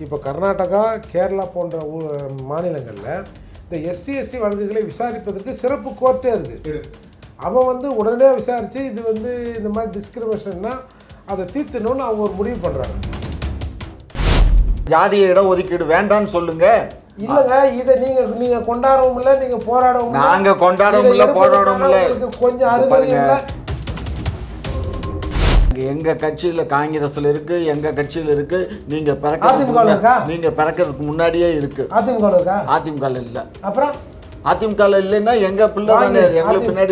இப்போ கர்நாடகா கேரளா போன்ற ஊ- மாநிலங்களில் இந்த எஸ்டி எஸ்டி வழக்குகளை விசாரிப்பதற்கு சிறப்பு கோர்ட்டே இருக்குது அவன் வந்து உடனே விசாரித்து இது வந்து இந்த மாதிரி டிஸ்கிரிமினேஷன்னா அதை தீர்த்தணும்னு அவங்க ஒரு முடிவு பண்ணுறாங்க ஜாதிய இட ஒதுக்கீடு வேண்டாம்னு சொல்லுங்க. இல்லைங்க இதை நீங்கள் நீங்கள் கொண்டாடவும் இல்லை நீங்கள் போராடவும். நாங்க கொண்டாடவும் இல்ல, போராடவும் இல்ல. கொஞ்சம் இப்ப அருகதை பாருங்க. இல்லை இங்க எங்க கட்சியில காங்கிரஸ்ல இருக்கு எங்க கட்சியில இருக்கு நீங்க அதிமுக ல பிறக்கிறதுக்கு முன்னாடியே இருக்கு. அதிமுக இருக்கா? அதிமுக இல்ல. அப்புறம்? அதிமுக இல்லைன்னா எங்க பிள்ளை தானே? எங்களுக்கு பின்னாடி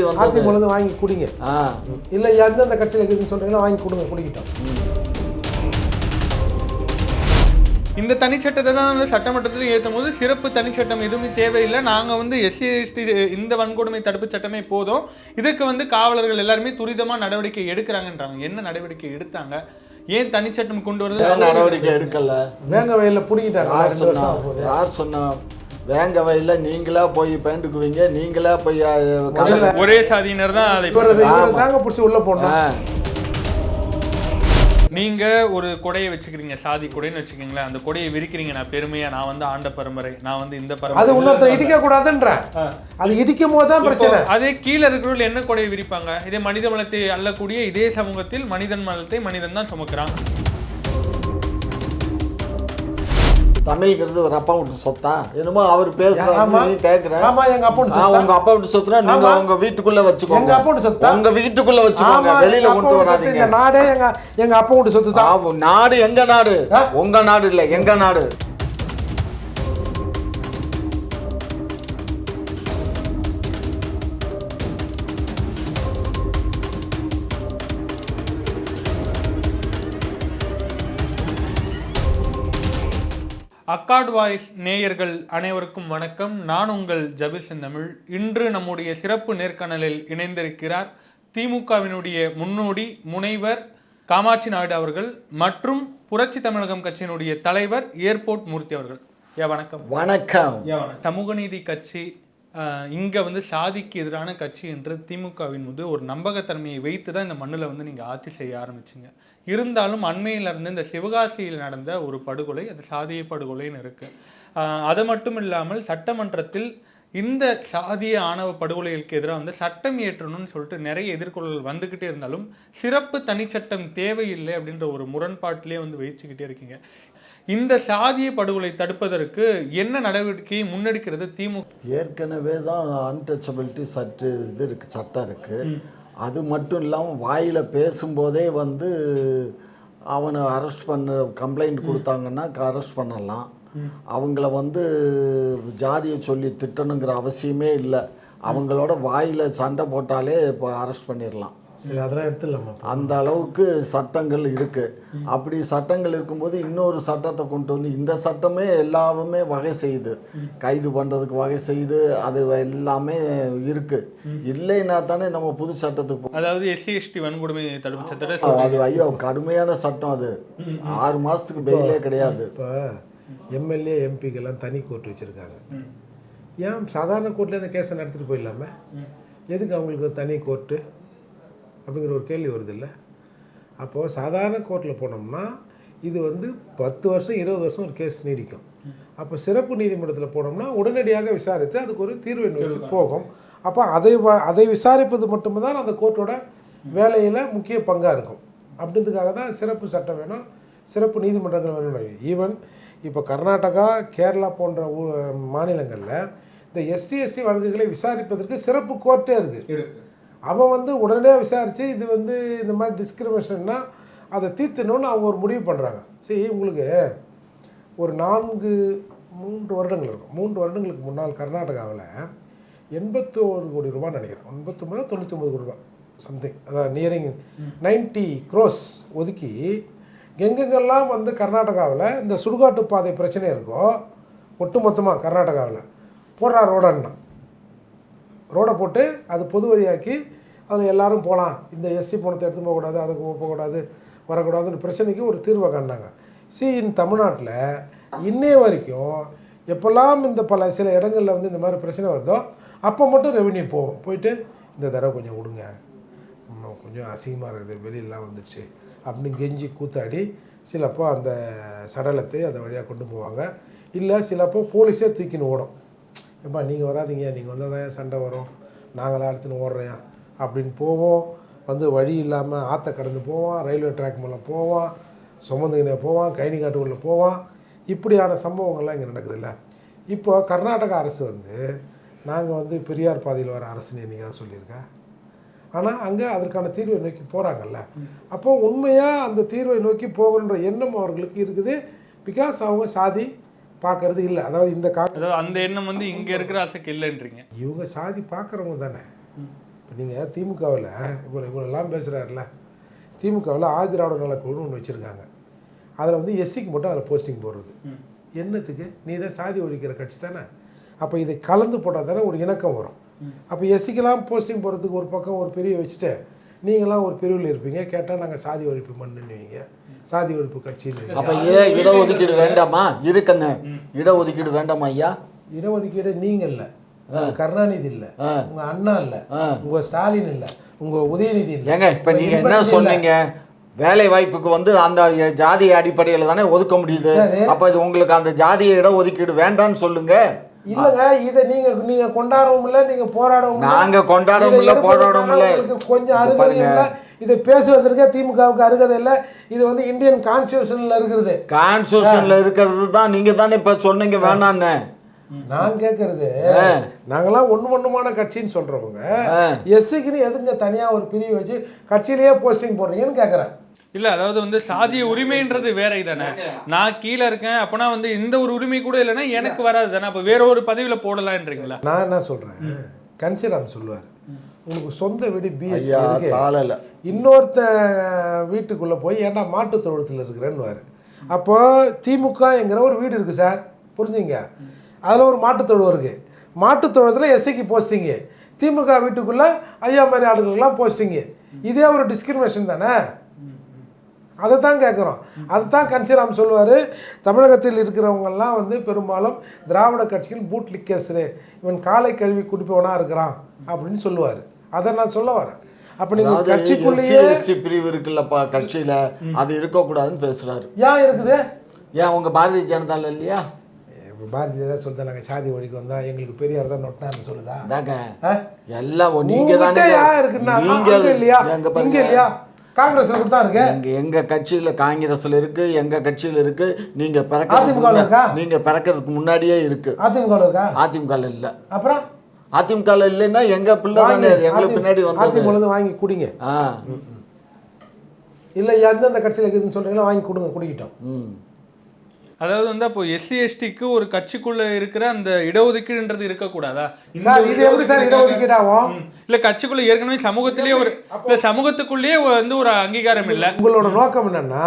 இருந்து வாங்கி குடிங்க. ஆ. இல்லை எந்தெந்த கட்சியில் இருக்குதுன்னு சொல்றீங்களோ வாங்கி கொடுங்க குடிக்கிட்டோம். இந்த தனிச்சட்டத்தை தான் வந்து சட்டமன்றத்தில் ஏற்றும் போது சிறப்பு தனிச்சட்டம் எதுவுமே தேவையில்லை. நாங்கள் வந்து எஸ்சி எஸ்டி இந்த வன்கொடுமை தடுப்பு சட்டமே போதும். இதுக்கு வந்து காவலர்கள் எல்லாருமே துரிதமாக நடவடிக்கை எடுக்கிறாங்கன்றாங்க. என்ன நடவடிக்கை எடுத்தாங்க? ஏன் தனிச்சட்டம் கொண்டு வருது நடவடிக்கை எடுக்கல. வேங்க வயலில் பிடிக்கிட்டாங்க. யார் சொன்னா வேங்க வயல்ல நீங்களா போய் பேண்டுக்குவீங்க நீங்களா போய் ஒரே சாதியினர் தான். தாங்க பிடிச்சி உள்ள போடணும். நீங்க ஒரு கொடையை வச்சுக்கிறீங்க சாதி கொடைன்னு வச்சுக்கீங்களேன் அந்த கொடையை விரிக்கிறீங்க நான் பெருமையா நான் வந்து ஆண்ட பரம்பரை நான் வந்து இந்த அது பரம்பரை இன்னொருத்தர் இடிக்க கூடாதுன்ற அது இடிக்கும் போது தான் பிரச்சனை. அதே கீழே இருக்கிறவர்கள் என்ன கொடையை விரிப்பாங்க? இதே மனித மலத்தை அள்ளக்கூடிய இதே சமூகத்தில் மனிதன் மலத்தை மனிதன் தான் சுமக்கிறான். தமிழ்ங்கிறது ஒரு அப்பா விட்டு சொத்தா? என்னமோ அவர். பேசுறாரு கேக்குற. ஆமா எங்க அப்பா ஆ, உங்க அப்பா விட்டு சொத்துனா நீங்க. உங்க வீட்டுக்குள்ள எங்க வச்சுக்கோங்க அப்பா விட்டு சொத்தா? உங்க வீட்டுக்குள்ள வச்சுக்கோங்க. வெளியில எங்க அப்பா கொண்டு சொத்து, வராதீங்க. நாடே எங்க எங்க அப்பா விட்டு சொத்து தான் நாடு எங்க நாடு? உங்க நாடு இல்ல எங்க நாடு? அக்காட் வாய்ஸ் நேயர்கள் அனைவருக்கும் வணக்கம். நான் உங்கள் ஜபீர் செந்தமிழ். இன்று நம்முடைய சிறப்பு நேர்காணலில் இணைந்திருக்கிறார் திமுகவினுடைய முன்னோடி முனைவர் காமாட்சி நாயுடு அவர்கள் மற்றும் புரட்சி தமிழகம் கட்சியினுடைய தலைவர் ஏர்போர்ட் மூர்த்தி அவர்கள். ஏ வணக்கம். வணக்கம். சமூக நீதி கட்சி இங்கே வந்து சாதிக்கு எதிரான கட்சி என்று திமுகவின் மீது ஒரு நம்பகத்தன்மையை வைத்து தான் இந்த மண்ணில் வந்து நீங்கள் ஆட்சி செய்ய ஆரம்பிச்சிங்க. இருந்தாலும் அண்மையில் இருந்து இந்த சிவகாசியில் நடந்த ஒரு படுகொலை அது சாதிய படுகொலைன்னு இருக்குது அது மட்டும் இல்லாமல் சட்டமன்றத்தில் இந்த சாதிய ஆணவ படுகொலைகளுக்கு எதிராக வந்து சட்டம் இயற்றணும்னு சொல்லிட்டு நிறைய எதிர்கொள்ளல் வந்துக்கிட்டே இருந்தாலும் சிறப்பு தனிச்சட்டம் தேவையில்லை அப்படின்ற ஒரு முரண்பாட்டிலே வந்து வகிச்சுக்கிட்டே இருக்கீங்க. இந்த சாதிய படுகொலை தடுப்பதற்கு என்ன நடவடிக்கையை முன்னெடுக்கிறது திமுக? ஏற்கனவே தான் அன்டச்சபிலிட்டி சற்று இது இருக்கு சட்டம் இருக்கு. அது மட்டும் இல்லாமல் வாயில பேசும்போதே வந்து அவனை அரெஸ்ட் பண்ண கம்ப்ளைண்ட் கொடுத்தாங்கன்னா அரெஸ்ட் பண்ணலாம். அவங்கள வந்து ஜாதியை சொல்லி திட்டணுங்கிற அவசியமே இல்லை. அவங்களோட வாயில சண்டை போட்டாலே இப்போ அரெஸ்ட் பண்ணிடலாம். சரி அதெல்லாம் எடுத்துடலாமா? அந்த அளவுக்கு சட்டங்கள் இருக்கு. அப்படி சட்டங்கள் இருக்கும்போது இன்னொரு சட்டத்தை கொண்டு வந்து இந்த சட்டமே எல்லாமே வகை செய்யுது கைது பண்றதுக்கு வகை செய்யுது அது எல்லாமே இருக்கு. இல்லைன்னா தானே நம்ம புது சட்டத்துக்கு போ- அதாவது எஸ்சி எஸ்டி வன்கொடுமை தடுப்பு சட்டத்தை அது. ஐயோ கடுமையான சட்டம் அது. ஆறு மாசத்துக்கு பெயிலே கிடையாது. இப்போ எம்எல்ஏ எம்பிக்கெல்லாம் தனி கோர்ட் வச்சுருக்காங்க. ஏன் சாதாரண கோர்ட்டில் இந்த கேஸை நடத்திட்டு போயிடலாமே? எதுக்கு அவங்களுக்கு தனி கோர்ட்டு? அப்படிங்கிற ஒரு கேள்வி வருது இல்லை அப்போது சாதாரண கோர்ட்டில் போனோம்னா இது வந்து பத்து வருஷம் இருபது வருஷம் ஒரு கேஸ் நீடிக்கும். அப்போ சிறப்பு நீதிமன்றத்தில் போனோம்னா உடனடியாக விசாரித்து அதுக்கு ஒரு தீர்வை நோக்கி போகும். அப்போ அதை அதை விசாரிப்பது மட்டும்தான் அந்த கோர்ட்டோட வேலையில் முக்கிய பங்காக இருக்கும். அப்படின்றதுக்காக தான் சிறப்பு சட்டம் வேணும் சிறப்பு நீதிமன்றங்கள் வேணும் ஈவன் இப்போ கர்நாடகா கேரளா போன்ற ஊ- மாநிலங்களில் இந்த எஸ்டி எஸ்டி வழக்குகளை விசாரிப்பதற்கு சிறப்பு கோர்ட்டே இருக்குது அவன் வந்து உடனே விசாரித்து இது வந்து இந்த மாதிரி டிஸ்கிரிமினேஷன்னா அதை தீர்த்தணும்னு அவங்க ஒரு முடிவு பண்ணுறாங்க சரி உங்களுக்கு ஒரு நான்கு மூன்று வருடங்கள் இருக்கும். மூன்று வருடங்களுக்கு முன்னால் கர்நாடகாவில் எண்பத்தோரு கோடி ரூபாய் நினைக்கிறேன். எண்பத்தொம்பது தொண்ணூத்தொம்பது கோடி ரூபாய் சம்திங் அதாவது நியரிங் நைன்ட்டி க்ரோஸ் ஒதுக்கி எங்கெங்கெல்லாம் வந்து கர்நாடகாவில் இந்த சுடுகாட்டு பாதை பிரச்சனை இருக்கோ ஒட்டுமொத்தமாக கர்நாடகாவில் போடுறா ரோடன்னா. ரோடை போட்டு அது பொது வழியாக்கி அதில் எல்லாரும் போகலாம். இந்த எஸ்சி பணத்தை எடுத்து போகக்கூடாது அதுக்கு போகக்கூடாது வரக்கூடாதுன்னு பிரச்சனைக்கு ஒரு தீர்வை கண்டாங்க சி இன் தமிழ்நாட்டில் இன்னைய வரைக்கும் எப்போல்லாம் இந்த பல சில இடங்களில் வந்து இந்த மாதிரி பிரச்சனை வருதோ அப்போ மட்டும் ரெவென்யூ போவோம் போயிட்டு இந்த தடவை கொஞ்சம் விடுங்க. கொஞ்சம் அசிங்கமாக இருக்குது வெளியிலலாம் வந்துடுச்சு அப்படின்னு கெஞ்சி கூத்தாடி சிலப்போ அந்த சடலத்தை அந்த வழியாக கொண்டு போவாங்க. இல்லை சிலப்போ போலீஸே தூக்கின்னு ஓடும். எப்பா நீங்கள் வராதீங்க நீங்கள் வந்தால் தான் சண்டை வரும். நாங்களாம் எடுத்துன்னு ஓடுறேன். அப்படின்னு போவோம். வந்து வழி இல்லாமல் ஆற்ற கடந்து போவான் ரயில்வே ட்ராக் மேலே போவான் சுமந்துக்கினே போவான் கைனி காட்டுக்குள்ளே போவான். இப்படியான சம்பவங்கள்லாம் இங்கே நடக்குதுல்ல. இப்போ கர்நாடக அரசு வந்து நாங்கள் வந்து பெரியார் பாதையில் வர அரசுன்னு என்னைக்காவது சொல்லியிருக்கேன் ஆனால் அங்கே அதற்கான தீர்வை நோக்கி போகிறாங்கல்ல அப்போ உண்மையாக அந்த தீர்வை நோக்கி போகணுன்ற எண்ணம் அவர்களுக்கு இருக்குது. பிகாஸ் அவங்க சாதி பார்க்கறது இல்லை. அதாவது இந்த கா அதாவது அந்த எண்ணம் வந்து இங்க இருக்கிற ஆசைக்கு இல்லைன்றீங்க. இவங்க சாதி பார்க்குறவங்க தானே. இப்போ நீங்கள் திமுகவில் இப்போ இவ்வளோலாம் பேசுகிறாருல திமுகவில் ஆதிராவிட நலக்குழுன்னு ஒன்று வச்சுருக்காங்க. அதில் வந்து எஸ்சிக்கு மட்டும் அதில் போஸ்டிங் போடுறது. என்னத்துக்கு? நீ தான் சாதி ஒழிக்கிற கட்சி தானே. அப்போ இதை கலந்து போட்டால் தானே ஒரு இணக்கம் வரும். அப்போ எஸ்சிக்கெல்லாம் போஸ்டிங் போடுறதுக்கு ஒரு பக்கம் ஒரு பிரிவு வச்சுட்டு நீங்களாம் ஒரு பிரிவில் இருப்பீங்க. கேட்டால் நாங்கள் சாதி ஒழிப்பு மண்ணுன்னுவீங்க. சாதி ஒழிப்பு கட்சின்னு அப்ப ஏன் இடஒதுக்கீடு வேண்டாமா? இருக்கண்ணே. இடஒதுக்கீடு வேண்டாமா ஐயா? இடஒதுக்கீடு நீங்க இல்ல. கருணாநிதி இல்ல. உங்க அண்ணா இல்ல. உங்க ஸ்டாலின் இல்ல. உங்க உதயநிதி இல்ல. ஏங்க இப்ப நீங்க என்ன. சொன்னீங்க? வேலை வாய்ப்புக்கு வந்து அந்த ஜாதி அடிப்படையில தானே ஒதுக்க முடியுது. அப்ப இது உங்களுக்கு அந்த ஜாதிய இடஒதுக்கீடு வேண்டாம்னு சொல்லுங்க. இல்லங்க இத நீங்க நீங்க கொண்டாடவும் இல்ல நீங்க போராடவும் இல்ல. நாங்க கொண்டாடவும் இல்ல, போராடவும் இல்ல. கொஞ்சம் அருகதை. இல்ல. இதை பேசுவதற்கு திமுகவுக்கு அருகதை இல்ல. இது வந்து இந்தியன் கான்ஸ்டியூஷன்ல இருக்குது கான்ஸ்டியூஷன்ல இருக்கிறது தான் நீங்க தானே இப்ப சொன்னீங்க வேணான்னு. நான் கேட்கறது நாங்கெல்லாம் ஒண்ணு ஒண்ணுமான கட்சின்னு சொல்றவங்க எஸ்சிக்குன்னு எதுங்க தனியா ஒரு பிரிவு வச்சு கட்சியிலேயே போஸ்டிங் போடுறீங்கன்னு கேட்கறேன் இல்ல அதாவது வந்து சாதிய உரிமைன்றது வேற தானே. நான் கீழே இருக்கேன் அப்பனா வந்து இந்த ஒரு உரிமை கூட இல்லைன்னா எனக்கு வராது தானே. அப்ப வேற ஒரு பதவியில போடலான்றீங்களா? நான் என்ன சொல்றேன்? கன்சிராம் சொல்லுவார். உங்களுக்கு சொந்த வீடு பிஎஸ்சி தாளல. இன்னொருத்த வீட்டுக்குள்ள போய் ஏன்டா மாட்டு தொழுத்தில் இருக்கிறேன்னு அப்போ திமுகங்கிற ஒரு வீடு இருக்கு சார். புரிஞ்சுங்க? அதில் ஒரு மாட்டுத் தொழுவம் இருக்கு. மாட்டுத் தொழுவத்தில் எஸ்சிக்கு போஸ்டிங்கு திமுக வீட்டுக்குள்ள ஐயா மாதிரி ஆளுங்களுக்கெல்லாம் போஸ்டிங்கு இதே ஒரு டிஸ்கிரிமினேஷன் தானே? அதை தான் கேட்குறோம் அதை தான் கன்சிராம் சொல்லுவார். தமிழகத்தில் இருக்கிறவங்கெல்லாம் வந்து பெரும்பாலும் திராவிட கட்சிகள் பூட் லிக்கர்ஸு இவன் காலை கழுவி குடிப்பவனாக இருக்கிறான் அப்படின்னு சொல்லுவார். அதை நான் சொல்ல வரேன். அப்போ நீங்கள் கட்சிக்குள்ளேயே பிரிவு இருக்குல்லப்பா கட்சியில அது இருக்கக்கூடாதுன்னு பேசுறாரு. ஏன் இருக்குது? ஏன் உங்க பாரதிய ஜனதால இல்லையா? பாரதிய ஜனதா சொல்லிட்டு நாங்கள் சாதி ஒழிக்க வந்தா எங்களுக்கு பெரியார் தான் நொட்டினார்னு சொல்லுதா? அதாங்க ஆ? எல்லாம் நீங்க உங்ககிட்ட தானே இருக்குன்னா நீங்க அங்க இல்லையா? இங்க இல்லையா? காங்கிரஸ்ல கூட தான் இருக்கு. எங்க எங்க கட்சியில காங்கிரஸ்ல இருக்கு எங்க கட்சியில இருக்கு. நீங்க அதிமுக இருக்கா? பிறக்கிறதுக்கு நீங்க பிறக்கிறதுக்கு முன்னாடியே இருக்கு. அதிமுக இருக்கா? அதிமுக இல்ல. அப்புறம்? அதிமுக இல்லைன்னா எங்க பிள்ளை தானே? எங்களுக்கு பின்னாடி வந்தது. அதிமுக வாங்கி குடிங்க. இல்ல எந்தெந்த கட்சியில இருக்குதுன்னு சொல்றீங்களோ வாங்கி கொடுங்க குடிக்கிட்டோம். அதாவது வந்து அப்போ எஸ்சி எஸ்டிக்கு ஒரு கட்சிக்குள்ள இருக்கிற அந்த இடஒதுக்கீடுன்றது இருக்கக்கூடாதா? சார் இது எப்படி சார் இடஒதுக்கீடு ஆகும். இல்ல கட்சிக்குள்ள ஏற்கனவே சமூகத்திலேயே ஒரு இல்ல சமூகத்துக்குள்ளேயே வந்து ஒரு அங்கீகாரம் இல்ல. உங்களோட நோக்கம் என்னன்னா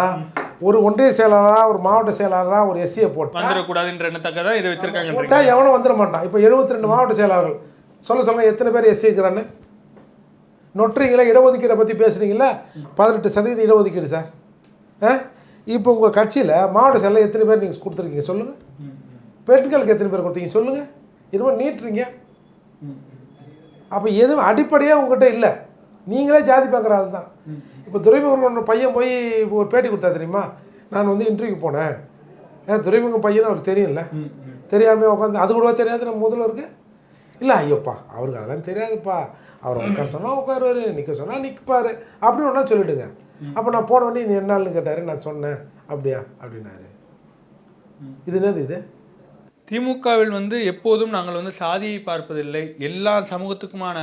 ஒரு ஒன்றிய செயலாளரா ஒரு மாவட்ட செயலாளரா ஒரு எஸ்சியை போட்டா வந்துடக்கூடாதுன்ற எண்ணத்தக்க தான் இதை வச்சிருக்காங்கன்றீங்க? போட்டா எவனும் வந்துட மாட்டான். இப்போ 72 ரெண்டு மாவட்ட செயலாளர்கள். சொல்ல சொல்லுங்க எத்தனை பேர் எஸ்சி இருக்கிறான்னு நொட்டுறீங்களா? இடஒதுக்கீடை பற்றி பேசுறீங்களா? பதினெட்டு சதவீதம் இடஒதுக்கீடு சார். ஆ? இப்போ உங்கள் கட்சியில் மாவட்ட செயலாளர் எத்தனை பேர் நீங்கள் கொடுத்துருக்கீங்க சொல்லுங்கள் பெண்களுக்கு எத்தனை பேர் கொடுத்தீங்க சொல்லுங்கள் இதுமாதிரி நீட்டுறீங்க. அப்போ எதுவும் அடிப்படையாக உங்கள்கிட்ட இல்லை. நீங்களே ஜாதி பார்க்குற ஆள் தான். இப்போ துரைமுருகன் பையன் போய் ஒரு பேட்டி கொடுத்தா தெரியுமா? நான் வந்து இன்டர்வியூ போனேன். ஏன் துரைமுகம் பையன் அவருக்கு தெரியும்ல. தெரியாமல் உட்காந்து அது கூட தெரியாது? நம்ம முதல்வருக்கு. இல்லை ஐயோப்பா அவருக்கு அதெல்லாம் தெரியாதுப்பா. அவர் உட்கார சொன்னால் உட்காருவார் நிற்க சொன்னால் நிற்பார் அப்படின்னு ஒன்றா சொல்லிவிடுங்க அப்போ நான் போன உடனே நீ என்ன நாள்னு கேட்டார் நான் சொன்னேன். அப்படியா? அப்படின்னாரு. இது என்னது இது? திமுகவில் வந்து எப்போதும் நாங்கள் வந்து சாதியை பார்ப்பதில்லை. எல்லா சமூகத்துக்குமான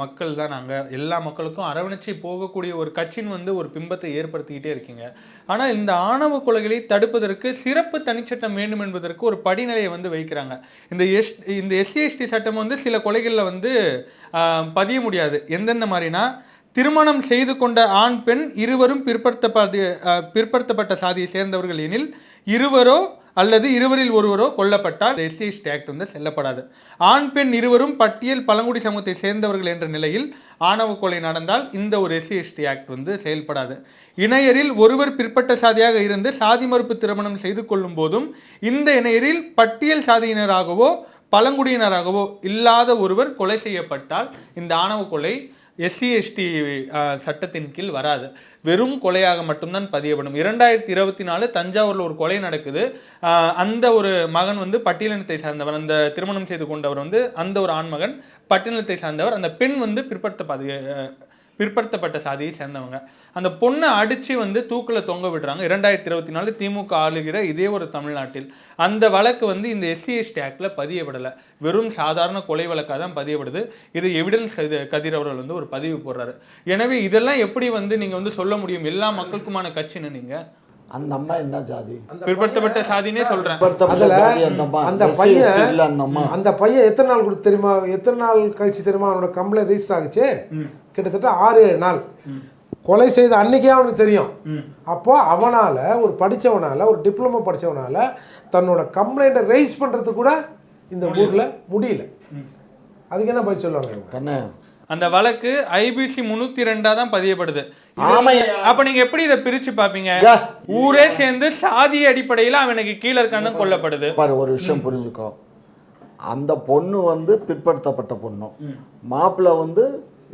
மக்கள் தான் நாங்கள் எல்லா மக்களுக்கும் அரவணைச்சி போகக்கூடிய ஒரு கட்சின்னு வந்து ஒரு பிம்பத்தை ஏற்படுத்திக்கிட்டே இருக்கீங்க. ஆனால் இந்த ஆணவ கொலைகளை தடுப்பதற்கு சிறப்பு தனிச்சட்டம் வேண்டும் என்பதற்கு ஒரு படிநிலையை வந்து வைக்கிறாங்க. இந்த எஸ் இந்த எஸ்சி எஸ்டி சட்டம் வந்து சில கொலைகளில் வந்து பதிய முடியாது. எந்தெந்த மாதிரினா திருமணம் செய்து கொண்ட ஆண் பெண் இருவரும் பிற்படுத்தப்பட்ட பிற்படுத்தப்பட்ட சாதியை சேர்ந்தவர்கள் எனில் இருவரோ அல்லது இருவரில் ஒருவரோ கொல்லப்பட்டால் எஸ்சிஎஸ்டி ஆக்ட் வந்து செல்லப்படாது. ஆண் பெண் இருவரும் பட்டியல் பழங்குடி சமூகத்தை சேர்ந்தவர்கள் என்ற நிலையில் ஆணவ கொலை நடந்தால் இந்த ஒரு எஸ்சிஎஸ்டி ஆக்ட் வந்து செயல்படாது. இணையரில் ஒருவர் பிற்பட்ட சாதியாக இருந்து சாதி மறுப்பு திருமணம் செய்து கொள்ளும் போதும் இந்த இணையரில் பட்டியல் சாதியினராகவோ பழங்குடியினராகவோ இல்லாத ஒருவர் கொலை செய்யப்பட்டால் இந்த ஆணவ கொலை எஸ்சி எஸ்டி சட்டத்தின் கீழ் வராது. வெறும் கொலையாக மட்டும்தான் பதியப்படும். இரண்டாயிரத்தி இருபத்தி நாலு தஞ்சாவூரில் ஒரு கொலை நடக்குது. அந்த ஒரு மகன் வந்து பட்டியலினத்தை சார்ந்தவர் அந்த திருமணம் செய்து கொண்டவர் வந்து அந்த ஒரு ஆண்மகன் பட்டியலினத்தை சார்ந்தவர் அந்த பெண் வந்து பிற்படுத்த அஹ், பிற்படுத்தப்பட்ட சாதியை சேர்ந்தவங்க. அந்த பொண்ணை அடித்து வந்து தூக்கில் தொங்க விடுறாங்க. இரண்டாயிரத்தி இருபத்தி நாலு திமுக ஆளுகிற இதே ஒரு தமிழ்நாட்டில். அந்த வழக்கு வந்து இந்த எஸ்சி எஸ்டி ஆக்டில் பதியப்படலை. வெறும் சாதாரண கொலை வழக்காக தான் பதியப்படுது. இது எவிடன்ஸ் இது கதிர் அவர்கள் வந்து ஒரு பதிவு போடுறாரு. எனவே இதெல்லாம் எப்படி வந்து நீங்கள் வந்து சொல்ல முடியும்? எல்லா மக்களுக்குமான கட்சின்னு நீங்கள் அந்த அம்மா என்ன ஜாதி? பிற்படுத்தப்பட்ட சாதினே ஜாதி அந்த பையன் அந்த அம்மா. அந்த பையன் எத்தனை நாள் கொடுத்து தெரியுமா? எத்தனை நாள் கழிச்சு தெரியுமா? அவனோட கம்ப்ளைண்ட் ரெஜிஸ்டர் ஆகுச்சு. கிட்டத்தட்ட ஆறு ஏழு நாள். கொலை செய்த அன்னைக்கே அவனுக்கு தெரியும். அப்போ அவனால ஒரு படிச்சவனால ஒரு டிப்ளமோ படிச்சவனால தன்னோட கம்ப்ளைண்ட்டை ரைஸ் பண்றதுக்கு கூட இந்த ஊர்ல முடியல. அதுக்கு என்ன பதில் சொல்லுவாங்க இவங்க? கண்ணு அந்த வழக்கு ஐபிசி முன்னூத்தி ரெண்டா தான் பதியப்படுது. அப்ப நீங்க எப்படி இதை பிரிச்சு பாப்பீங்க. ஊரே சேர்ந்து சாதி அடிப்படையில அவனுக்கு கீழே இருக்கான்னு கொல்லப்படுது. பாரு ஒரு விஷயம் புரிஞ்சுக்கோ. அந்த பொண்ணு வந்து பிற்படுத்தப்பட்ட பொண்ணு. மாப்பிள்ளை வந்து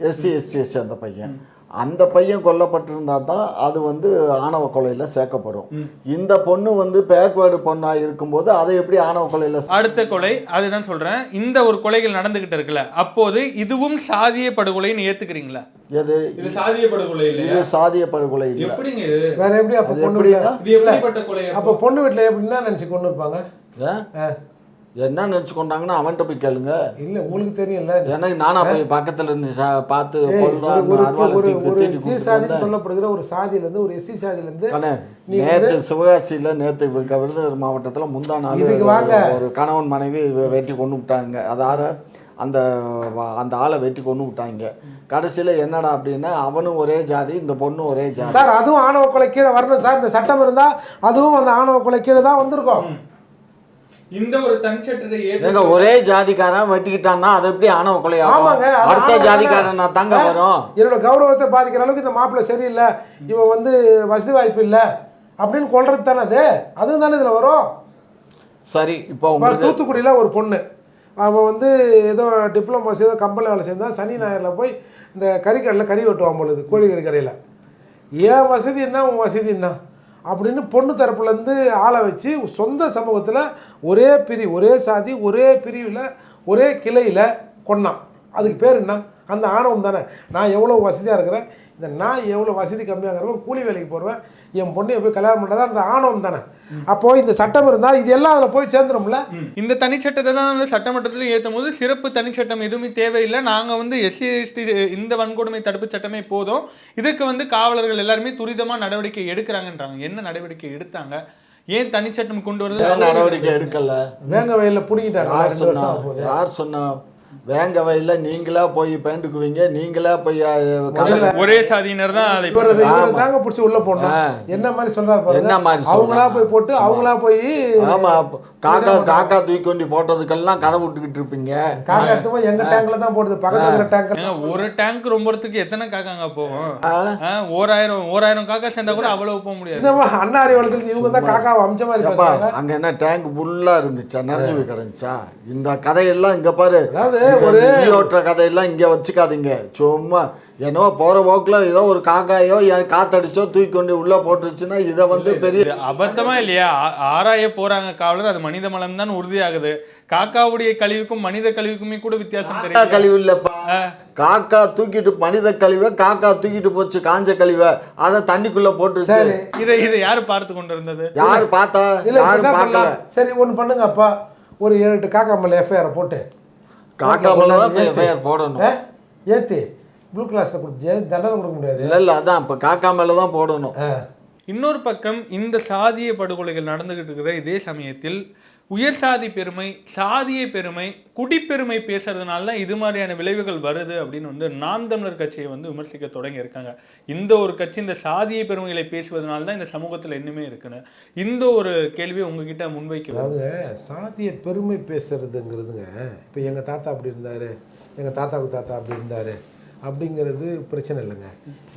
எஸ்சி எஸ்டி சேர்ந்த பையன். அந்த பையன் கொல்லப்பட்டிருந்தா தான் அது வந்து ஆணவ கொலையில் சேர்க்கப்படும். இந்த பொண்ணு வந்து பேக்வேர்டு பொண்ணா இருக்கும்போது அதை எப்படி ஆணவ கொலையில் அடுத்த கொலை அதுதான் சொல்றேன். இந்த ஒரு கொலைகள் நடந்துகிட்டு இருக்குல்ல அப்போது இதுவும் சாதிய படுகொலைன்னு ஏத்துக்கிறீங்களா? எது? இது சாதிய படுகொலை இது சாதிய படுகொலை இல்லை. எப்படிங்க இது? வேற எப்படி அப்போ பொண்ணு? வீட்டுல- இது எப்படிப்பட்ட கொலை அப்போ? பொண்ணு வீட்டில் எப்படின்னா நினச்சி கொண்டு இருப்பாங்க. என்ன நினச்சி கொண்டாங்கன்னா அவன்கிட்ட போய் கேளுங்க. இல்லை உங்களுக்கு தெரியும்ல எனக்கு நானா போய் பக்கத்துல இருந்து சா- பார்த்து ஒரு அருவாளை ஒரு வந்தேன். சொல்லப்படுகிற ஒரு எஸ்சி சாதியிலேருந்து அண்ணே, நீ நேத்து சிவகாசியில நேத்து விருதுநகர் மாவட்டத்துல முந்தா நாள். ஒரு கணவன் மனைவி வெட்டி கொண்டு விட்டாங்க. அதார அந்த அந்த ஆளை வெட்டி கொண்டு விட்டாங்க. கடைசியில என்னடா அப்படின்னா அவனும் ஒரே ஜாதி இந்த பொண்ணும் ஒரே ஜாதி. சார் அதுவும் ஆணவ கொலை கீழே வரணும் சார். இந்த சட்டம் இருந்தால் அதுவும் அந்த ஆணவ கொலை கீழே தான் வந்திருக்கும். இந்த ஒரு தனிச்சட்டத்தை ஏங்க ஒரே ஜாதிக்காரன் வெட்டிக்கிட்டான்னா அது எப்படி ஆணவ கொலை ஆகும்? ஆமாங்க, அது அடுத்த ஜாதிக்காரன் நான் தங்க வரும்? என்னோட கௌரவத்தை பாதிக்கிற அளவுக்கு இந்த மாப்பிள்ளை சரியில்லை. இவன் வந்து வசதி வாய்ப்பு இல்லை. அப்படின்னு கொள்றது தானே அது? அதுவும் தானே இதில் வரும்? சரி இப்போ தூத்துக்குடியில் ஒரு பொண்ணு. அவன் வந்து ஏதோ டிப்ளமோ ஏதோ கம்பெனியில் வேலை செஞ்சா சனி ஞாயிறில் போய் இந்த கறிக்கடையில் கறி வெட்டுவான் பொழுது கோழி கறி கடையில். ஏன் வசதி என்ன உன் வசதி என்ன? அப்படின்னு பொண்ணு தரப்புலேருந்து ஆளை வச்சு சொந்த சமூகத்தில் ஒரே பிரி ஒரே சாதி ஒரே பிரிவில் ஒரே கிளையில் கொன்னான். அதுக்கு பேர் என்ன? அந்த ஆணவம் தானே. நான் எவ்வளோ வசதியாக இருக்கிறேன்? இந்த நான் எவ்வளோ வசதி கம்மியாக இருக்கிறவன் கூலி வேலைக்கு போடுவேன் என் பொண்ணையை போய் கல்யாணம் பண்ணுறதா அந்த ஆணவம் தானே? அப்போது இந்த சட்டம் இருந்தால் இது எல்லாம் அதில் போய் சேர்ந்துரும்ல? இந்த தனிச்சட்டத்தை தான் வந்து சட்டமன்றத்தில் ஏற்றும் போது சிறப்பு தனிச்சட்டம் எதுவுமே தேவையில்லை. நாங்கள் வந்து எஸ்சி எஸ்டி இந்த வன்கொடுமை தடுப்பு சட்டமே போதும். இதுக்கு வந்து காவலர்கள் எல்லாருமே துரிதமாக நடவடிக்கை எடுக்கிறாங்கன்றாங்க. என்ன நடவடிக்கை எடுத்தாங்க? ஏன் தனிச்சட்டம் கொண்டு வருது? நடவடிக்கை எடுக்கல. வேங்க வயலில் பிடிங்கிட்டாங்க. யார் சொன்னா வேங்க வயல்ல நீங்களா போய் பேண்டுக்குவீங்க நீங்களா போய் ஒரே சாதியினர் தான். தாங்க பிடிச்சி உள்ள போடணும். ஆ. என்ன மாதிரி சொல்றாரு பாருங்க. என்ன மாதிரி? அவங்களா போய் போட்டு அவங்களா போய் ஆமா. காக்கா காக்கா தூக்கி கொண்டு போட்டதுக்கெல்லாம் கதை விட்டுக்கிட்டு இருப்பீங்க. காக்கா எடுத்து போய் எங்க டேங்க்ல தான் போடுது. பக்கத்துல டேங்க் ஒரு டேங்க் ரொம்பறதுக்கு எத்தனை காக்காங்க போகும் ஓராயிரம் ஓராயிரம் காக்கா சேர்ந்தா கூட அவ்வளவு போக முடியாது. என்னமா அண்ணாரி வளத்துல இவங்க தான் காக்காவை அமிச்ச மாதிரி அங்க என்ன டேங்க் ஃபுல்லா இருந்துச்சா? நிறைஞ்சு போய் கிடந்துச்சா இந்த கதையெல்லாம் இங்க பாரு. அதாவது இந்த ஒரு ஓட்டுற கதையெல்லாம் இங்க வச்சுக்காதீங்க. சும்மா என்னவோ போற போக்குல ஏதோ ஒரு காக்காயோ காத்தடிச்சோ தூக்கி கொண்டு உள்ள போட்டுருச்சுன்னா இதை வந்து பெரிய அபத்தமா இல்லையா? ஆ- ஆராய போறாங்க காவலர் அது மனித மலம் தான் உறுதியாகுது. காக்காவுடைய கழிவுக்கும் மனித கழிவுக்குமே கூட வித்தியாசம் காக்கா கழிவு இல்லப்பா. காக்கா தூக்கிட்டு மனித கழிவை காக்கா தூக்கிட்டு போச்சு காஞ்ச கழிவை அதை தண்ணிக்குள்ள போட்டுருச்சு. சரி. இதை இதை யாரு பார்த்து கொண்டு இருந்தது யாரு பார்த்தா? யாரு என்ன பார்க்கல. பண்ணலாம் சரி ஒண்ணு பண்ணுங்க அப்பா. ஒரு ஏழு எட்டு காக்கா மேல எஃப்ஐஆர் போட்டு. காக்கா மேல தான் போடணும்? ஏத்தி ப்ளூ கிளாஸ்ல கொடுத்து தண்டனை கொடுக்க முடியாது இல்ல இல்ல அதான் இப்ப காக்கா மேல தான் போடணும். இன்னொரு பக்கம் இந்த சாதிய படுகொலைகள் நடந்துகிட்டு இருக்கிற இதே சமயத்தில் உயர் சாதி பெருமை சாதிய பெருமை குடிப்பெருமை பேசுறதுனால தான் இது மாதிரியான விளைவுகள் வருது அப்படின்னு வந்து நாம் தமிழர் கட்சியை வந்து விமர்சிக்க தொடங்கி இருக்காங்க. இந்த ஒரு கட்சி இந்த சாதிய பெருமைகளை பேசுவதனால தான் இந்த சமூகத்தில் இன்னுமே இருக்குன்னு இந்த ஒரு கேள்வியை உங்ககிட்ட முன்வைக்க அதாவது சாதிய பெருமை பேசுறதுங்கிறதுங்க இப்போ எங்கள் தாத்தா அப்படி இருந்தார் எங்கள் தாத்தாவுக்கு தாத்தா அப்படி இருந்தார் அப்படிங்கிறது பிரச்சனை இல்லைங்க.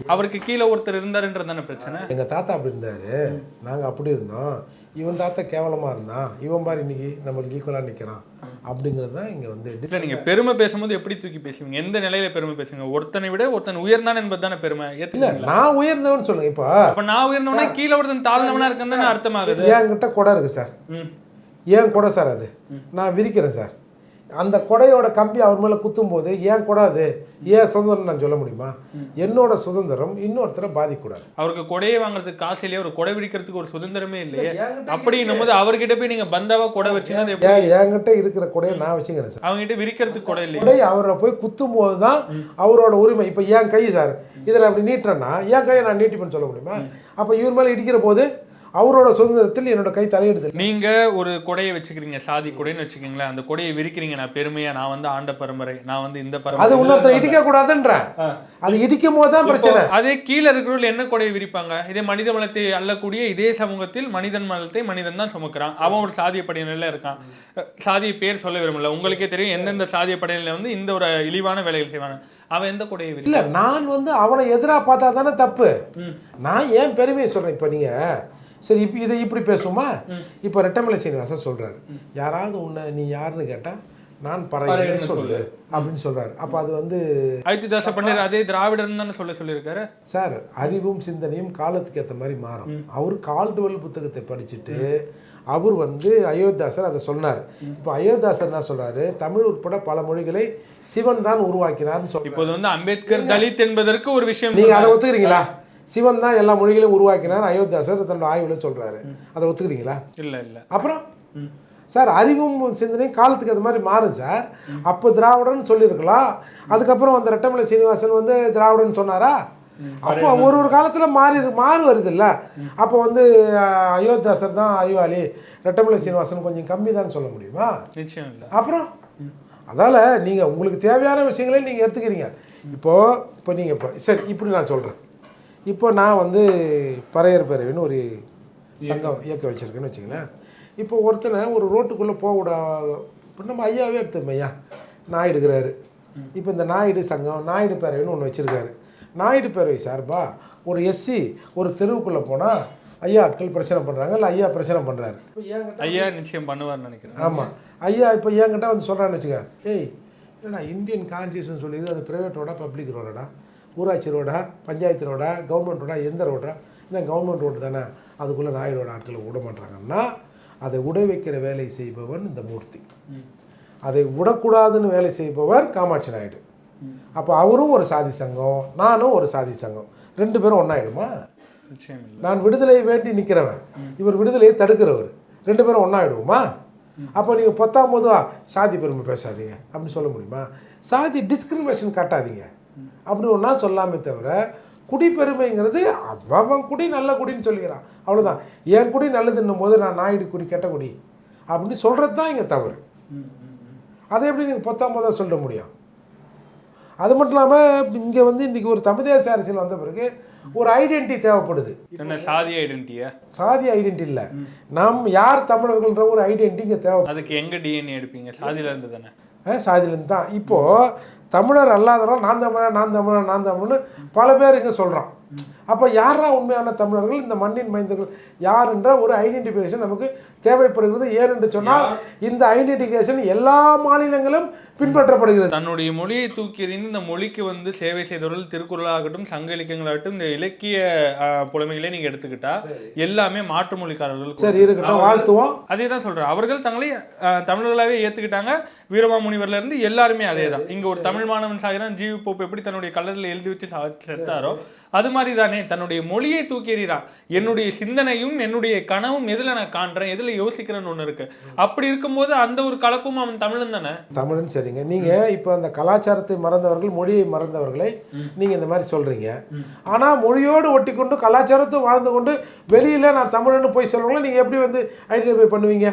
அவருக்கு கீழே ஒருத்தர் இருந்தாருன்றது தானே பிரச்சனை? எங்கள் தாத்தா அப்படி இருந்தார் நாங்கள் அப்படி இருந்தோம். இவன் தாத்தா கேவலமாக இருந்தான் இவன் பாரு இன்னைக்கு நம்மளுக்கு ஈக்குவலாக நிற்கிறான் அப்படிங்கிறது தான் இங்கே வந்து இல்ல நீங்க பெருமை பேசும்போது எப்படி தூக்கி பேசுவீங்க? எந்த நிலையில பெருமை பேசுவீங்க? ஒருத்தனை விட ஒருத்தன் உயர்ந்தான் என்பது தானே பெருமை? இல்லை நான் உயர்ந்தவன் சொல்லுங்க இப்போ அப்ப நான் உயர்ந்தவனா கீழே ஒருத்தன் தாழ்ந்தவனா இருக்கேன்னு அர்த்தமாகுது. என்கிட்ட குடை இருக்கு சார். ம். ஏன் குடை சார் அது. நான் விரிக்கிறேன் சார். அந்த கொடையோட கம்பி அவர் மேலே குத்தும் போது ஏன் குடை அது ஏன் சுதந்திரம் நான் சொல்ல முடியுமா? என்னோட சுதந்திரம் இன்னொருத்தரை பாதிக்கக்கூடாது அவருக்கு கொடையை வாங்குறதுக்கு காசு இல்லையா? ஒரு கொடை விடிக்கிறதுக்கு ஒரு சுதந்திரமே இல்லையே. அப்படின்னும் போது அவர்கிட்ட போய் நீங்க பந்தாவா கொடை ஏன் என்கிட்ட இருக்கிற கொடையை நான் வச்சுக்கிறேன் சார். அவங்க கிட்ட விரிக்கிறதுக்கு கொடை இல்லையா. கொடை அவரை போய் குத்தும் போது தான் அவரோட உரிமை. இப்போ என் கை சார் இதில் அப்படி நீட்டுறேன்னா என் கையை நான் நீட்டிப்பேன்னு சொல்ல முடியுமா? அப்போ இவர் மேலே இடிக்கிற போது அவரோட சுதந்திரத்தில் என்னோட கை தலையிடுது நீங்க ஒரு கொடையை வச்சுக்கிறீங்க சாதி கொடைன்னு வச்சுக்கீங்களேன் அந்த கொடையை விரிக்கிறீங்க நான் பெருமையா நான் வந்து ஆண்ட பரம்பரை நான் வந்து இந்த அது பரம்பரை இன்னொருத்தர் இடிக்க கூடாதுன்றேன் ஆ. அது இடிக்கும் போது தான் பிரச்சனை. அதே கீழே இருக்கிறவர்கள் என்ன கொடையை விரிப்பாங்க? இதே மனித மலத்தை அள்ளக்கூடிய இதே சமூகத்தில் மனிதன் மலத்தை மனிதன் தான் சுமக்கிறான். அவன் ஒரு சாதிய படையினர்ல இருக்கான். சாதிய பேர் சொல்ல விரும்பல. உங்களுக்கே தெரியும் எந்தெந்த சாதிய படையில வந்து இந்த ஒரு இழிவான வேலைகள் செய்வாங்க. அவன் எந்த கொடையை இல்லை நான் வந்து அவனை எதிராக பார்த்தா தானே தப்பு. நான் ஏன் பெருமையை சொல்கிறேன் இப்போ நீங்கள் சரி இப்போ இதை இப்படி பேசுமா இப்போ ரெட்டமலை சீனிவாசன் சொல்கிறாரு யாராவது உன்னை நீ யாருன்னு கேட்டால் நான் பறையன்னு சொல்லு அப்படின்னு சொல்கிறாரு அப்போ அது வந்து அயோத்திதாச பண்டிதர் அதே திராவிடர்னு தானே சொல்ல சொல்லியிருக்காரு? சார் அறிவும் சிந்தனையும் காலத்துக்கு ஏற்ற மாதிரி மாறும். அவர் கால்டுவெல் புத்தகத்தை படிச்சுட்டு அவர் வந்து அயோத்தியாசர் அதை சொன்னார். இப்போ அயோத்தியாசர் என்ன சொல்றாரு? தமிழ் உட்பட பல மொழிகளை சிவன் தான் உருவாக்கினார்னு சொல்றாரு இப்போது வந்து அம்பேத்கர் தலித் என்பதற்கு ஒரு விஷயம் நீங்க அதை. ஒத்துக்கிறீங்களா? சிவன் தான் எல்லா மொழிகளையும் உருவாக்கினார். அயோத்தியாசர் தன்னோட ஆய்வுல சொல்றாரு. அதை ஒத்துக்கிறீங்களா? இல்ல இல்ல. அப்புறம்? சார் அறிவும் சிந்தனையும் காலத்துக்கு அது மாதிரி மாறும் சார். அப்போ திராவிடன்னு சொல்லியிருக்கலாம். அதுக்கப்புறம் அந்த ரெட்டமலை சீனிவாசன் வந்து திராவிடன்னு சொன்னாரா? அப்போ ஒரு ஒரு காலத்தில் மாறி மாறு வருதுல்ல. அப்போ வந்து அயோத்தியாசர் தான் அறிவாளி. ரெட்டமலை சீனிவாசன் கொஞ்சம் கம்மி தான் சொல்ல முடியுமா? இல்ல. அப்புறம்? அதால் நீங்கள் உங்களுக்கு தேவையான விஷயங்களையும் நீங்கள் எடுத்துக்கிறீங்க. இப்போது இப்போ நீங்கள் இப்போ சரி இப்படி நான் சொல்கிறேன் இப்போ நான் வந்து பறையர் பேரவைன்னு ஒரு சங்கம் இயக்க வச்சுருக்கேன்னு வச்சுங்களேன் இப்போ ஒருத்தனை ஒரு ரோட்டுக்குள்ளே போகக்கூடாது இப்போ நம்ம ஐயாவே எடுத்தோம் ஐயா. நாயுடு இருக்கிறாரு. இப்போ இந்த நாயுடு சங்கம் நாயுடு பேரவைன்னு ஒன்று வச்சுருக்காரு. நாயுடு பேரவை சார்பா ஒரு எஸ்சி ஒரு தெருவுக்குள்ளே போனால் ஐயா ஆட்கள் பிரச்சனை பண்ணுறாங்க இல்லை ஐயா பிரச்சனை பண்ணுறாரு ஐயா நிச்சயம் பண்ணுவார்னு நினைக்கிறேன். ஆமாம் ஐயா இப்போ என்கிட்ட வந்து சொல்கிறான்னு வச்சுக்க ஏய் என்னடா இந்தியன் கான்ஸ்டியூஷன் சொல்லிது அது ப்ரைவேட் ரோடா பப்ளிக் ரோடா ஊராட்சி ரோடா பஞ்சாயத்து ரோடா கவர்மெண்ட் ரோடா எந்த ரோடா என்ன கவர்மெண்ட் ரோடு தானே அதுக்குள்ளே நாயரோட ஆட்களை விட மாட்டாங்கன்னா அதை உட வைக்கிற வேலை செய்பவன் இந்த மூர்த்தி. அதை விடக்கூடாதுன்னு வேலை செய்பவர் காமாட்சி நாயுடு. அப்போ அவரும் ஒரு சாதி சங்கம் நானும் ஒரு சாதி சங்கம். ரெண்டு பேரும் ஒன்றாயிடுமா நான் விடுதலையை வேண்டி நிற்கிறவன் இவர் விடுதலையை தடுக்கிறவர். ரெண்டு பேரும் ஒன்றாயிடுவோமா அப்போ நீங்கள் பத்தாம் போதுவா சாதி பெருமை பேசாதீங்க அப்படின்னு சொல்ல முடியுமா? சாதி டிஸ்கிரிமினேஷன் காட்டாதீங்க. அப்படி ஒன்றா சொல்லாமே தவிர குடிப்பெருமைங்கிறது அவன் குடி நல்ல குடின்னு சொல்லிக்கிறான். அவ்வளோதான் என் குடி நல்லதுன்னும் போது நான் நாயுடு குடி கெட்ட குடி. அப்படின்னு சொல்கிறது தான் இங்கே தவறு. அதை எப்படி நீங்கள் பத்தாம் போதாக சொல்ல முடியும்? அது மட்டும் இல்லாமல் இங்கே வந்து இன்றைக்கி ஒரு தமிழ் தேச அரசியல் வந்த பிறகு ஒரு ஐடென்டிட்டி தேவைப்படுது. என்ன சாதி ஐடென்டிட்டியா சாதி ஐடென்டி இல்லை. நாம் யார் தமிழர்கள்ன்ற ஒரு ஐடென்டி இங்கே தேவை. அதுக்கு எங்க டிஎன்ஏ எடுப்பீங்க? சாதியில இருந்து தானே? சாதியிலேருந்து தான். இப்போது தமிழர் அல்லாதவர்கள் நான் தமிழர் நான் தமிழர் நான் தமிழ்னு பல பேர் இங்கே சொல்கிறான் அப்போ யாரா உண்மையான தமிழர்கள்? இந்த மண்ணின் மைந்தர்கள் யார் என்ற ஒரு ஐடென்டிஃபிகேஷன் நமக்கு தேவைப்படுகிறது. ஏனென்று சொன்னால் இந்த ஐடென்டிஃபிகேஷன் எல்லா மாநிலங்களும் பின்பற்றப்படுகிறது. தன்னுடைய மொழியை தூக்கி எறிந்து இந்த மொழிக்கு வந்து சேவை செய்தவர்கள் திருக்குறளாகட்டும் சங்க இலக்கியங்களாகட்டும் இந்த இலக்கிய புலமைகளே நீங்க எடுத்துக்கிட்டா எல்லாமே மாற்று மொழிக்காரர்கள் சரி இருக்கட்டும் வாழ்த்துவோம். அதே தான் சொல்றேன். அவர்கள் தங்களை ஆஹ், தமிழர்களாவே ஏத்துக்கிட்டாங்க. வீரமாமுனிவர்ல இருந்து எல்லாருமே அதே தான் இங்க ஒரு தமிழ் மாணவன் சாகிறான் ஜிவி போப் எப்படி தன்னுடைய கல்லறையில் எழுதி வச்சு செத்தாரோ அது மாதிரி தானே தன்னுடைய மொழியை தூக்கி எறிகிறான் என்னுடைய சிந்தனையும் என்னுடைய கனவும் எதுல நான் காண்றேன் எதுல யோசிக்கிறேன்னு ஒண்ணு இருக்கு. அப்படி இருக்கும்போது அந்த ஒரு கலப்பும் அவன் தமிழன் தானே? தமிழ்னு சரிங்க. நீங்கள் இப்போ அந்த கலாச்சாரத்தை மறந்தவர்கள் மொழியை மறந்தவர்களை நீங்கள் இந்த மாதிரி சொல்கிறீங்க ஆனால் மொழியோடு ஒட்டி கொண்டு கலாச்சாரத்தை வாழ்ந்து கொண்டு வெளியில் நான் தமிழன்னு போய் சொல்கிறவங்கள நீங்கள் எப்படி வந்து ஐடென்டிஃபை பண்ணுவீங்க?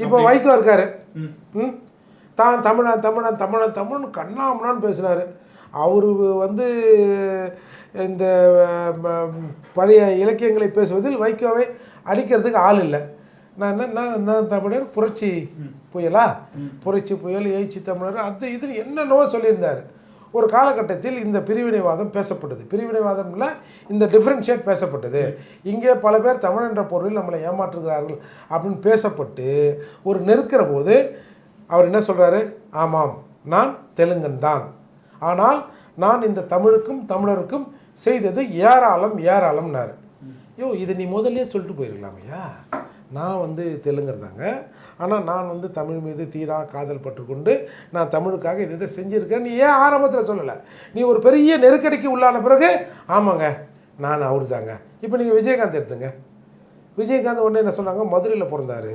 இப்போ வைகோ இருக்காரு. ம். தான் தமிழன் தமிழன் தமிழன் தமிழ்னு கண்ணாமண்ணான்னு பேசுனாரு அவர் வந்து இந்த பழைய இலக்கியங்களை பேசுவதில் வைகோவை அடிக்கிறதுக்கு ஆள் இல்லை. நான் என்ன நான் தமிழர் புரட்சி புயலா? புரட்சி புயல் எழுச்சி தமிழர் அது இது என்னென்னவோ சொல்லியிருந்தார். ஒரு காலகட்டத்தில் இந்த பிரிவினைவாதம் பேசப்பட்டது. பிரிவினைவாதம் இல்லை இந்த டிஃப்ரென்ஷியேட் பேசப்பட்டது. இங்கே பல பேர் தமிழ் என்ற பொருளில் நம்மளை ஏமாற்றுகிறார்கள் அப்படின்னு பேசப்பட்டு ஒரு நெருக்கிற போது அவர் என்ன சொல்கிறாரு ஆமாம் நான் தெலுங்கன் தான். ஆனால் நான் இந்த தமிழுக்கும் தமிழருக்கும் செய்தது ஏராளம் ஏராளம்னாரு. ஐயோ இதை நீ முதல்லே சொல்லிட்டு போயிருக்கலாமையா நான் வந்து தெலுங்கர் தாங்க. ஆனால் நான் வந்து தமிழ் மீது தீரா காதல் பட்டுக்கொண்டு நான் தமிழுக்காக இதை இதை செஞ்சுருக்கேன் நீ ஏன் ஆரம்பத்தில் சொல்லலை? நீ ஒரு பெரிய நெருக்கடிக்கு உள்ளான பிறகு ஆமாங்க நான் அவரு தாங்க இப்போ நீங்கள் விஜயகாந்த் எடுத்துங்க. விஜயகாந்த் ஒன்று என்ன சொன்னாங்க? மதுரையில் பிறந்தாரு.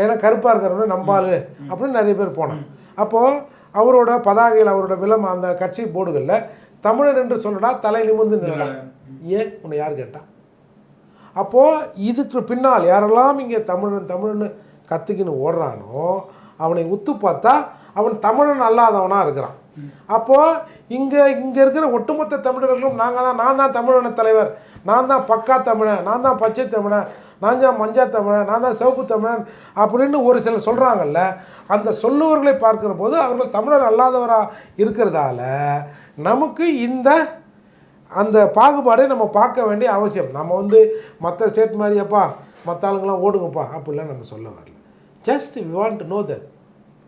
ஏன்னா கருப்பாக இருக்கிறவன நம்பாளு அப்படின்னு நிறைய பேர் போனாங்க அப்போது அவரோட பதாகையில் அவரோட விளம் அந்த கட்சி போர்டுகளில் தமிழன் என்று சொல்லடா தலை நிமிர்ந்து நில்லடா. ஏன்? உன்னை யார் கேட்டா? அப்போது இதுக்கு பின்னால் யாரெல்லாம் இங்கே தமிழன் தமிழன்னு கற்றுக்கின்னு ஓடுறானோ அவனை உத்து பார்த்தா அவன் தமிழன் அல்லாதவனாக இருக்கிறான். அப்போது இங்கே இங்கே இருக்கிற ஒட்டுமொத்த தமிழர்களும் நாங்கள் தான் நான் தான் தமிழன தலைவர். நான் தான் பக்கா தமிழன் நான் தான் பச்சை தமிழன் நான் தான் மஞ்சா தமிழன் நான் தான் சிவப்பு தமிழன் அப்படின்னு ஒரு சிலர் சொல்கிறாங்கல்ல அந்த சொல்லுவர்களை பார்க்கிற போது அவர்கள் தமிழர் அல்லாதவராக இருக்கிறதால நமக்கு இந்த அந்த பாகுபாடை நம்ம பார்க்க வேண்டிய அவசியம். நம்ம வந்து மற்ற ஸ்டேட் மாதிரியப்பா மற்ற ஆளுங்களாம் ஓடுங்கப்பா அப்படிலாம் நம்ம சொல்ல வரல. Just we want to know that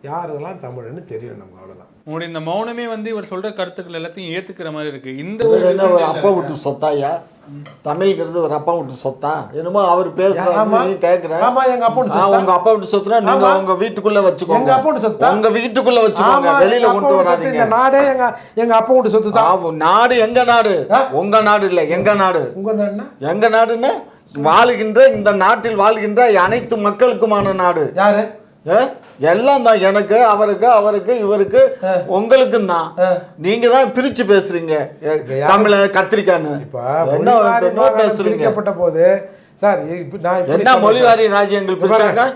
யாரெல்லாம் தமிழன்னு தெரியும் நமக்கு அவ்வளோதான் உங்களுடைய இந்த மௌனமே வந்து இவர் சொல்ற கருத்துக்கள் எல்லாத்தையும் ஏத்துக்கிற மாதிரி இருக்கு. இந்த அப்பா விட்டு சொத்தாயா? தமிழ்ங்கிறது ஒரு அப்பா விட்டு சொத்தா? என்னமோ அவர் பேசுறாரு ஆமா. நீ கேக்குற. ஆமா எங்க அப்பா ஆ, உங்க அப்பா விட்டு சொத்துனா நீங்க. உங்க வீட்டுக்குள்ள எங்க வச்சுக்கோங்க. அப்பா விட்டு சொத்தா? உங்க வீட்டுக்குள்ள வச்சுக்கோங்க. வெளியில எங்க கொண்டு அப்பா சொத்து, வராதீங்க இந்த நாடே எங்க எங்க அப்பா விட்டு சொத்து தான் நாடு எங்க நாடு? உங்க நாடு இல்ல எங்க நாடு? உங்க நாடுனா எங்க நாடுன்னா? வாழுகின்ற இந்த நாட்டில் வாழ்கின்ற அனைத்து மக்களுக்குமான நாடு. யாரு? எல்லாம் தான் எனக்கு அவருக்கு அவருக்கு இவருக்கு உங்களுக்கும் தான் நீங்க தான் பிரிச்சு பேசுறீங்க. தமிழ கத்திரிக்கான்னு. இப்ப பேசுறீங்க? போது சார் இப்ப நான் என்ன மொழிவாரி ராஜ்யங்கள்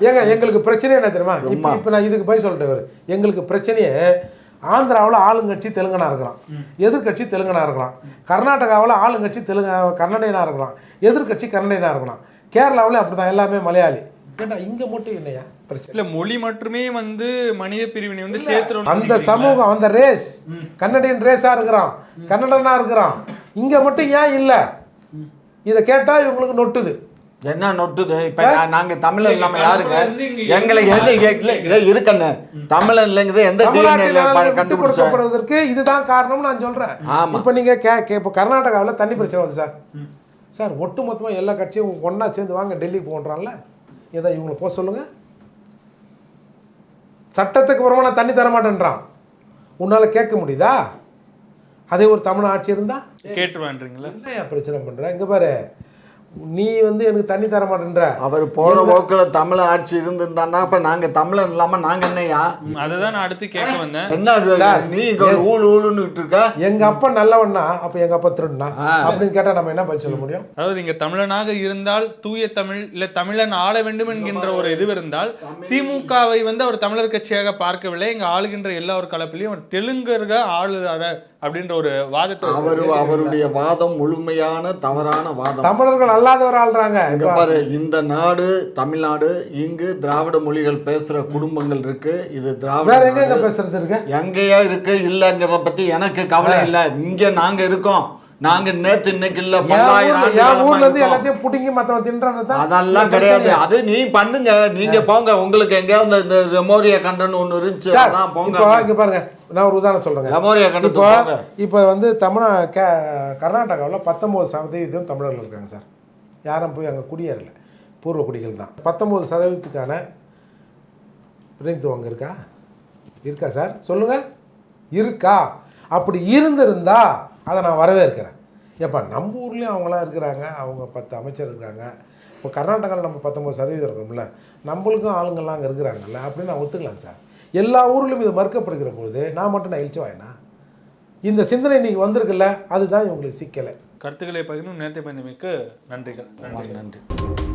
ஏங்க எங்களுக்கு பிரச்சனை என்ன தெரியுமா? இப்போ இப்போ நான் இதுக்கு போய் சொல்லிட்டேன். எங்களுக்கு பிரச்சனையே ஆந்திராவில் ஆளுங்கட்சி தெலுங்கனா இருக்கிறான் எதிர்க்கட்சி தெலுங்கனா இருக்கிறான் கர்நாடகாவில் ஆளுங்கட்சி தெலுங்கு கன்னடையனா இருக்கிறான் எதிர்க்கட்சி கன்னடையனா இருக்கிறான் கேரளாவில் அப்படிதான் எல்லாமே மலையாளி. ஏண்டா இங்க மட்டும் என்னையா? பிரச்சனை. இல்ல மொழி மட்டுமே வந்து மனித பிரிவினை வந்து சேர்த்துறோம் அந்த சமூகம் அந்த ரேஸ் கன்னடியன் ரேஸா இருக்கிறான். கன்னடனா இருக்கிறான். இங்க மட்டும் ஏன் இல்ல? இதை கேட்டா இவங்களுக்கு நொட்டுது. என்ன நொட்டுது? இப்ப நா- நாங்க தமிழன் இல்லாம யாருங்க? எங்களை எந்த இல்ல இருக்கண்ணே. தமிழன் இல்லைங்கிறது எந்த தமிழ்நாட்டில் டிஎன்ஏல விட்டு கண்டுபிடிச்ச கொடுக்கப்படுவதற்கு இதுதான் காரணம்னு நான் சொல்றேன். ஆமா. இப்போ நீங்க கே கே இப்போ கர்நாடகாவில் தண்ணி பிரச்சனை வருது சார். சார் ஒட்டுமொத்தமா எல்லா கட்சியும் ஒண்ணா சேர்ந்து வாங்க டெல்லிக்கு போன்றான்ல ஏதா இவங்களை போக சொல்லுங்க. சட்டத்துக்கு அப்புறமா நான் தண்ணி தர மாட்டேன்றான் உன்னால கேட்க முடியுதா? அதே ஒரு தமிழ் ஆட்சி இருந்தா? கேட்டுருவான்றீங்களா? என்னையா பிரச்சனை பண்ற? இங்க பாரு. நீ வந்து எனக்கு தண்ணி தர மாட்டேன்ற. அவர் போற போக்குல தமிழ் ஆட்சி இருந்திருந்தான்னா அப்ப நாங்க தமிழன் இல்லாம நாங்க என்னையா அதுதான் நான் அடுத்து கேட்க வந்தேன். என்ன நீ ஊழு ஊழுன்னுட்டு இருக்க? எங்க அப்பா நல்லவன்னா அப்ப எங்க அப்பா திருடுனா. அப்படின்னு கேட்டா நம்ம என்ன பதில் சொல்ல முடியும்? அதாவது இங்க தமிழனாக இருந்தால் தூய தமிழ் இல்ல தமிழன் ஆள வேண்டும் என்கின்ற ஒரு இது இருந்தால் திமுகவை வந்து அவர் தமிழர் கட்சியாக பார்க்கவில்லை. இங்க ஆளுகின்ற எல்லா ஒரு கலப்பிலையும் அவர் தெலுங்கர்க ஆளுறாரு. அப்படின்ற ஒரு வாதத்தை அவர் அவருடைய வாதம் முழுமையான தவறான வாதம். தமிழர்கள் அல்லாதவர் ஆள்றாங்க. இங்க பாரு இந்த நாடு தமிழ்நாடு இங்கு திராவிட மொழிகள் பேசுற குடும்பங்கள் இருக்கு. இது திராவிட வேற எங்க. பேசுறது இருக்கு? எங்கேயோ இருக்கு இல்லங்கிறத பத்தி எனக்கு கவலை இல்ல. இங்க நாங்க இருக்கோம். நாங்க நேத்து இன்னைக்கு இல்ல பல்லாயிரம். எல்லாத்தையும் புடுங்கி மத்தவன் தின்றான்னு தான் அதெல்லாம் கிடையாது. அது நீ பண்ணுங்க. நீங்க போங்க. உங்களுக்கு எங்கேயாவது இந்த ரெமோரியா கண்டன் ஒண்ணு இருந்துச்சு அதான் போங்க. இப்போ இங்க பாருங்க. நான் ஒரு உதாரணம் சொல்றேங்க. ரெமோரியா இப்போ கண்டத்துக்கு போங்க. இப்போ வந்து தமிழ் கே கர்நாடகாவில் பத்தொம்போது சதவீதம் தமிழர்கள் இருக்காங்க சார். யாரும் போய் அங்கே குடியேறல. பூர்வ குடிகள் தான். பத்தொம்போது சதவீதத்துக்கான பிரதிநிதித்துவம் அங்கே இருக்கா? இருக்கா சார்? சொல்லுங்க. இருக்கா. அப்படி இருந்திருந்தா அதை நான் வரவேற்கிறேன். ஏப்பா நம்ம ஊர்லேயும் அவங்களாம் இருக்கிறாங்க அவங்க பத்து அமைச்சர் இருக்காங்க. இப்போ கர்நாடகாவில் நம்ம பத்தொம்பது சதவீதம் இருக்கோம்ல நம்மளுக்கும் ஆளுங்கள்லாம் அங்கே இருக்கிறாங்கல்ல அப்படின்னு நான் ஒத்துக்கலாம் சார். எல்லா ஊர்லையும் இது மறுக்கப்படுகிற பொழுது நான் மட்டும் நான் எழுச்சி வாயினா இந்த சிந்தனை இன்னைக்கு வந்திருக்குல்ல அதுதான் இவங்களுக்கு சிக்கலை. கருத்துக்களை பகிர்ந்து நேரத்தை பயந்தமைக்கு நன்றிகள். நன்றி நன்றி.